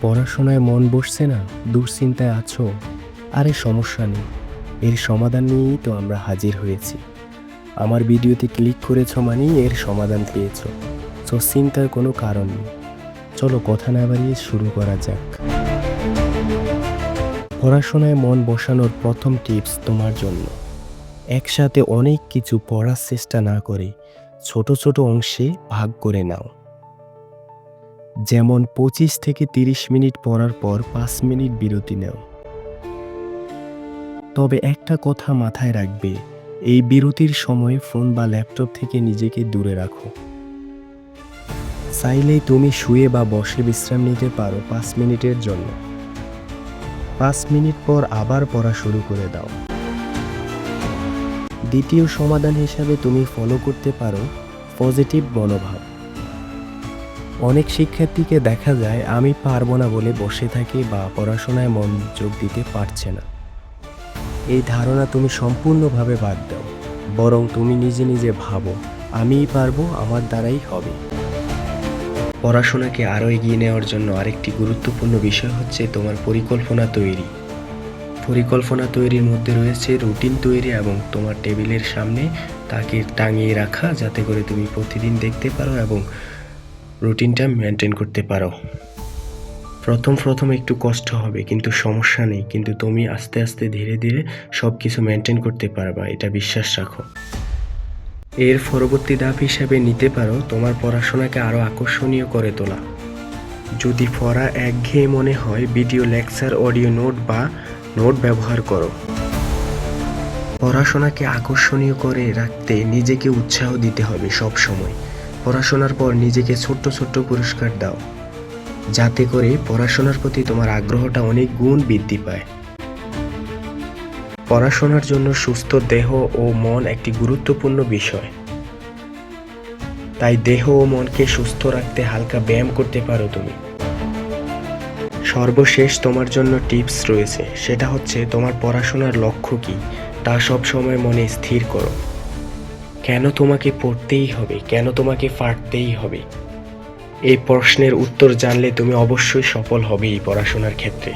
পড়াশোনায় মন বসছে না, দুশ্চিন্তায় আছো, আরে সমস্যা নেই। এর সমাধান নিয়েই তো আমরা হাজির হয়েছি। আমার ভিডিওতে ক্লিক করেছ মানেই এর সমাধান পেয়েছ। সো চিন্তার কোনো কারণ নেই। চলো কথা না বাড়িয়ে শুরু করা যাক। পড়াশোনায় মন বসানোর প্রথম টিপস তোমার জন্য। একসাথে অনেক কিছু পড়ার চেষ্টা না করে ছোট ছোট অংশে ভাগ করে নাও। যেমন পঁচিশ থেকে তিরিশ মিনিট পড়ার পর পাঁচ মিনিট বিরতি নেও। তবে একটা কথা মাথায় রাখবে, এই বিরতির সময় ফোন বা ল্যাপটপ থেকে নিজেকে দূরে রাখো। চাইলেই তুমি শুয়ে বা বসে বিশ্রাম নিতে পারো পাঁচ মিনিটের জন্য। পাঁচ মিনিট পর আবার পড়া শুরু করে দাও। দ্বিতীয় সমাধান হিসাবে তুমি ফলো করতে পারো পজিটিভ মনোভাব। অনেক শিক্ষার্থীকে দেখা যায়, আমি পারব না বলে বসে থাকি বা পড়াশোনায় মনোযোগ দিতে পারছে না। এই ধারণা তুমি সম্পূর্ণভাবে বাদ দাও, বরং তুমি নিজে নিজে ভাবো, আমিই পারব, আমার দ্বারাই হবে। পড়াশোনাকে আরও এগিয়ে নেওয়ার জন্য আরেকটি গুরুত্বপূর্ণ বিষয় হচ্ছে তোমার পরিকল্পনা তৈরি। পরিকল্পনা তৈরির মধ্যে রয়েছে রুটিন তৈরি এবং তোমার টেবিলের সামনে তাকে টাঙিয়ে রাখা, যাতে করে তুমি প্রতিদিন দেখতে পারো এবং রুটিনটা মেনটেন করতে পারো। প্রথম প্রথম একটু কষ্ট হবে, কিন্তু সমস্যা নেই, কিন্তু তুমি আস্তে আস্তে ধীরে ধীরে সব কিছু মেনটেন করতে পারবা, এটা বিশ্বাস রাখো। এর পরবর্তী ধাপ হিসাবে নিতে পারো, তোমার পড়াশোনাকে আরও আকর্ষণীয় করে তোলা। যদি পড়া একঘেয়ে মনে হয় ভিডিও লেকচার অডিও নোট বা নোট ব্যবহার করো। পড়াশোনাকে আকর্ষণীয় করে রাখতে নিজেকে উৎসাহ দিতে হবে সব সময় পড়াশোনার পর নিজেকে ছোট্ট ছোট্ট পুরস্কার দাও। যাতে করে পড়াশোনার প্রতি তোমার আগ্রহটা অনেক গুণ বৃদ্ধি পায়। পড়াশোনার জন্য সুস্থ দেহ ও মন একটি গুরুত্বপূর্ণ বিষয়। তাই দেহ ও মনকে সুস্থ রাখতে হালকা ব্যায়াম করতে পারো তুমি। সর্বশেষ তোমার জন্য টিপস রয়েছে। সেটা হচ্ছে তোমার পড়াশোনার লক্ষ্য কী? তা সব সময় মনে স্থির করো। কেন তোমাকে পড়তেই হবে? কেন তোমাকে ফাটতেই হবে? এই প্রশ্নের উত্তর জানলে তুমি অবশ্যই সফল হবে এই পড়াশোনার ক্ষেত্রে।